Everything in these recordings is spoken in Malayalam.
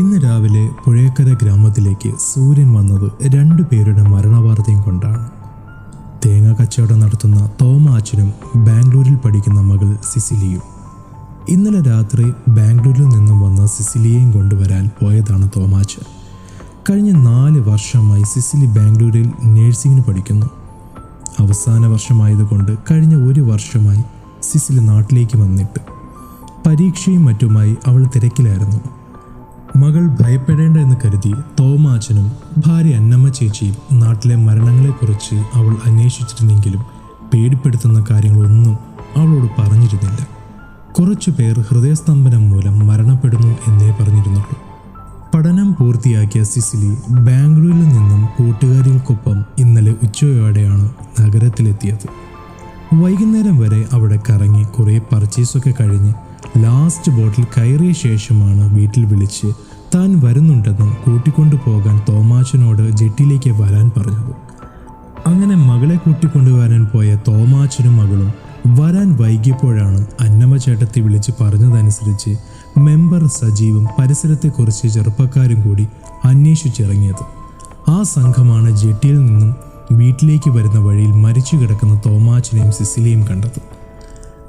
ഇന്ന് രാവിലെ പുഴയക്കര ഗ്രാമത്തിലേക്ക് സൂര്യൻ വന്നത് രണ്ടു പേരുടെ മരണവാർത്തയും കൊണ്ടാണ്. തേങ്ങ കച്ചവടം നടത്തുന്ന തോമാച്ചനും ബാംഗ്ലൂരിൽ പഠിക്കുന്ന മകൾ സിസിലിയും. ഇന്നലെ രാത്രി ബാംഗ്ലൂരിൽ നിന്നും വന്ന സിസിലിയെയും കൊണ്ടുവരാൻ പോയതാണ് തോമാച്ചൻ കഴിഞ്ഞ നാല് വർഷമായി സിസിലി ബാംഗ്ലൂരിൽ നേഴ്സിംഗിന് പഠിക്കുന്നു. അവസാന വർഷമായതുകൊണ്ട് കഴിഞ്ഞ ഒരു വർഷമായി സിസിലി നാട്ടിലേക്ക് വന്നിട്ട്. പരീക്ഷയും മറ്റുമായി അവൾ തിരക്കിലായിരുന്നു. മകൾ ഭയപ്പെടേണ്ട എന്ന് കരുതി തോമാച്ചനും ഭാര്യ അന്നമ്മ ചേച്ചിയും നാട്ടിലെ മരണങ്ങളെക്കുറിച്ച് അവൾ അന്വേഷിച്ചിരുന്നെങ്കിലും പേടിപ്പെടുത്തുന്ന കാര്യങ്ങളൊന്നും അവളോട് പറഞ്ഞിരുന്നില്ല. കുറച്ചു പേർ ഹൃദയസ്തംഭനം മൂലം മരണപ്പെടുന്നു എന്നേ പറഞ്ഞിരുന്നുള്ളൂ. പഠനം പൂർത്തിയാക്കിയ സിസിലി ബാംഗ്ലൂരിൽ നിന്നും കൂട്ടുകാരികൾക്കൊപ്പം ഇന്നലെ ഉച്ചയോടെയാണ് നഗരത്തിലെത്തിയത്. വൈകുന്നേരം വരെ അവിടെ കറങ്ങി കുറേ പർച്ചേസൊക്കെ കഴിഞ്ഞ് ലാസ്റ്റ് ബോട്ടിൽ കയറിയ ശേഷമാണ് വീട്ടിൽ വിളിച്ച് താൻ വരുന്നുണ്ടെന്നും കൂട്ടിക്കൊണ്ടു പോകാൻ തോമാച്ചനോട് ജെട്ടിയിലേക്ക് വരാൻ പറഞ്ഞത്. അങ്ങനെ മകളെ കൂട്ടിക്കൊണ്ടുവരാൻ പോയ തോമാച്ചനും മകളും വരാൻ വൈകിയപ്പോഴാണ് അന്നമ്മ ചേട്ടത്തി വിളിച്ച് പറഞ്ഞതനുസരിച്ച് മെമ്പർ സജീവും പരിസരത്തെക്കുറിച്ച് ചെറുപ്പക്കാരും കൂടി അന്വേഷിച്ചിറങ്ങിയത്. ആ സംഘമാണ് ജെട്ടിയിൽ നിന്നും വീട്ടിലേക്ക് വരുന്ന വഴിയിൽ മരിച്ചു കിടക്കുന്ന തോമാച്ചനെയും സിസിലിയും കണ്ടത്.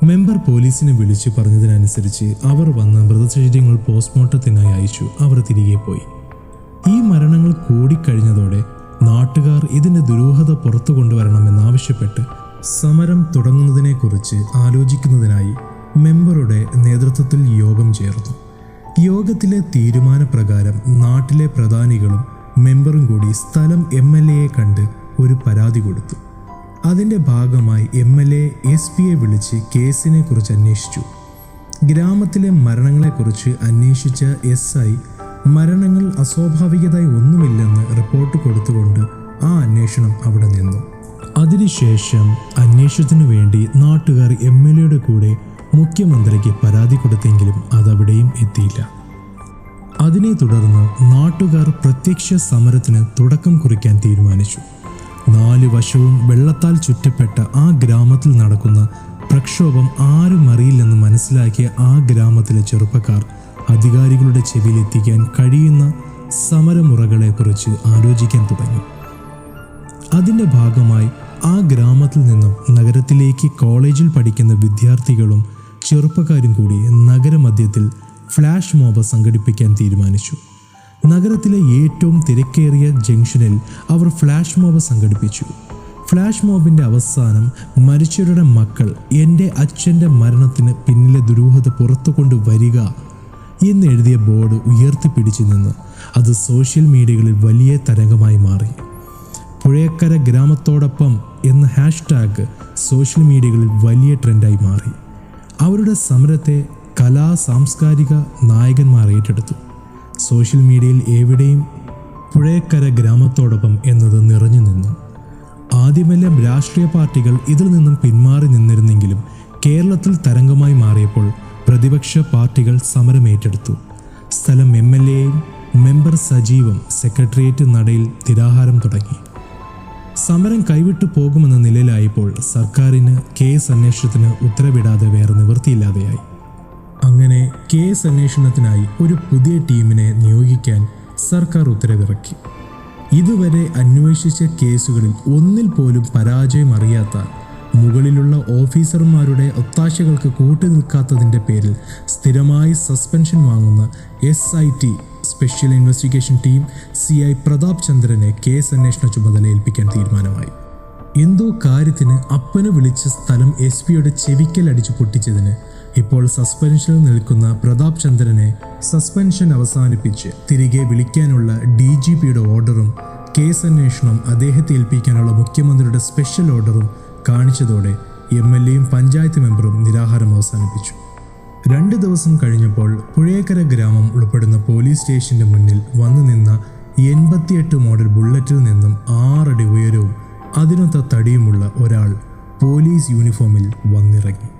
മെമ്പർ പോലീസിനെ വിളിച്ചു പറഞ്ഞതിനനുസരിച്ച് അവർ വന്ന മൃതശരീരങ്ങൾ പോസ്റ്റ്മോർട്ടത്തിനായി അയച്ചു. അവർ തിരികെ പോയി. ഈ മരണങ്ങൾ കൂടിക്കഴിഞ്ഞതോടെ നാട്ടുകാർ ഇതിന്റെ ദുരൂഹത പുറത്തു കൊണ്ടുവരണമെന്നാവശ്യപ്പെട്ട് സമരം തുടങ്ങുന്നതിനെക്കുറിച്ച് ആലോചിക്കുന്നതിനായി മെമ്പറുടെ നേതൃത്വത്തിൽ യോഗം ചേർന്നു. യോഗത്തിലെ തീരുമാനപ്രകാരം നാട്ടിലെ പ്രധാനികളും മെമ്പറും കൂടി സ്ഥലം എം എൽ എയെ കണ്ട് ഒരു പരാതി കൊടുത്തു. അതിന്റെ ഭാഗമായി എം എൽ എ എസ് പിയെ വിളിച്ച് കേസിനെ കുറിച്ച് അന്വേഷിച്ചു. ഗ്രാമത്തിലെ മരണങ്ങളെക്കുറിച്ച് അന്വേഷിച്ച എസ് ഐ മരണങ്ങൾ അസ്വാഭാവികതായി ഒന്നുമില്ലെന്ന് റിപ്പോർട്ട് കൊടുത്തുകൊണ്ട് ആ അന്വേഷണം അവിടെ നിന്നു. അതിനുശേഷം അന്വേഷണത്തിനു വേണ്ടി നാട്ടുകാർ എം എൽ എയുടെ കൂടെ മുഖ്യമന്ത്രിക്ക് പരാതി കൊടുത്തെങ്കിലും അതവിടെയും എത്തിയില്ല. അതിനെ തുടർന്ന് നാട്ടുകാർ പ്രത്യക്ഷ സമരത്തിന് തുടക്കം കുറിക്കാൻ തീരുമാനിച്ചു. നാല് വശവും വെള്ളത്താൽ ചുറ്റപ്പെട്ട ആ ഗ്രാമത്തിൽ നടക്കുന്ന പ്രക്ഷോഭം ആരും അറിയില്ലെന്ന് മനസ്സിലാക്കിയ ആ ഗ്രാമത്തിലെ ചെറുപ്പക്കാർ അധികാരികളുടെ ചെവിയിൽ എത്തിക്കാൻ കഴിയുന്ന സമരമുറകളെക്കുറിച്ച് ആലോചിക്കാൻ തുടങ്ങി. അതിന്റെ ഭാഗമായി ആ ഗ്രാമത്തിൽ നിന്നും നഗരത്തിലേക്ക് കോളേജിൽ പഠിക്കുന്ന വിദ്യാർത്ഥികളും ചെറുപ്പക്കാരും കൂടി നഗരമധ്യത്തിൽ ഫ്ലാഷ് മോബ് സംഘടിപ്പിക്കാൻ തീരുമാനിച്ചു. നഗരത്തിലെ ഏറ്റവും തിരക്കേറിയ ജംഗ്ഷനിൽ അവർ ഫ്ലാഷ് മോബ് സംഘടിപ്പിച്ചു. ഫ്ലാഷ് മോബിന്റെ അവസാനം മരിച്ചവരുടെ മക്കൾ എന്റെ അച്ഛന്റെ മരണത്തിന് പിന്നിലെ ദുരൂഹത പുറത്തു കൊണ്ടുവരിക എന്നെഴുതിയ ബോർഡ് ഉയർത്തിപ്പിടിച്ചു നിന്ന് അത് സോഷ്യൽ മീഡിയകളിൽ വലിയ തരംഗമായി മാറി. പുഴയക്കര ഗ്രാമത്തോടൊപ്പം എന്ന ഹാഷ്ടാഗ് സോഷ്യൽ മീഡിയകളിൽ വലിയ ട്രെൻഡായി മാറി. അവരുടെ സമരത്തെ കലാ സാംസ്കാരിക നായകന്മാർ ഏറ്റെടുത്തു. സോഷ്യൽ മീഡിയയിൽ എവിടെയും പുഴയക്കര ഗ്രാമത്തോടൊപ്പം എന്നത് നിറഞ്ഞു നിന്നു. ആദ്യമെല്ലാം രാഷ്ട്രീയ പാർട്ടികൾ ഇതിൽ നിന്നും പിന്മാറി നിന്നിരുന്നെങ്കിലും കേരളത്തിൽ തരംഗമായി മാറിയപ്പോൾ പ്രതിപക്ഷ പാർട്ടികൾ സമരം ഏറ്റെടുത്തു. സ്ഥലം എം എൽ എയും മെമ്പർ സജീവം സെക്രട്ടേറിയറ്റ് നടയിൽ തിരാഹാരം തുടങ്ങി. സമരം കൈവിട്ടു പോകുമെന്ന നിലയിലായപ്പോൾ സർക്കാരിന് കേസ് അന്വേഷണത്തിന് ഉത്തരവിടാതെ വേറെ നിവൃത്തിയില്ലാതെയായി. അങ്ങനെ കേസ് അന്വേഷണത്തിനായി ഒരു പുതിയ ടീമിനെ നിയോഗിക്കാൻ സർക്കാർ ഉത്തരവിറക്കി. ഇതുവരെ അന്വേഷിച്ച കേസുകളിൽ ഒന്നിൽ പോലും പരാജയം അറിയാത്ത മുകളിലുള്ള ഓഫീസർമാരുടെ ഒത്താശകൾക്ക് കൂട്ടുനിൽക്കാത്തതിന്റെ പേരിൽ സ്ഥിരമായി സസ്പെൻഷൻ വാങ്ങുന്ന S I T special investigation team C I Pratap ചന്ദ്രനെ കേസ് അന്വേഷണ ചുമതല ഏൽപ്പിക്കാൻ തീരുമാനമായി. എന്തോ കാര്യത്തിന് അപ്പനെ വിളിച്ച സ്ഥലം എസ് പിയുടെ ചെവിക്കൽ അടിച്ചു പൊട്ടിച്ചതിന് ഇപ്പോൾ സസ്പെൻഷനിൽ നിൽക്കുന്ന പ്രതാപ് ചന്ദ്രനെ സസ്പെൻഷൻ അവസാനിപ്പിച്ച് തിരികെ വിളിക്കാനുള്ള ഡി ജി പിയുടെ ഓർഡറും കേസ് അന്വേഷണം അദ്ദേഹത്തെ ഏൽപ്പിക്കാനുള്ള മുഖ്യമന്ത്രിയുടെ സ്പെഷ്യൽ ഓർഡറും കാണിച്ചതോടെ എം എൽ എയും പഞ്ചായത്ത് മെമ്പറും നിരാഹാരം അവസാനിപ്പിച്ചു. രണ്ട് ദിവസം കഴിഞ്ഞപ്പോൾ പുഴയക്കര ഗ്രാമം ഉൾപ്പെടുന്ന പോലീസ് സ്റ്റേഷന്റെ മുന്നിൽ വന്നു നിന്ന എൺപത്തിയെട്ട് മോഡൽ ബുള്ളറ്റിൽ നിന്നും ആറടി ഉയരവും അതിനൊത്ത തടിയുമുള്ള ഒരാൾ പോലീസ് യൂണിഫോമിൽ വന്നിറങ്ങി.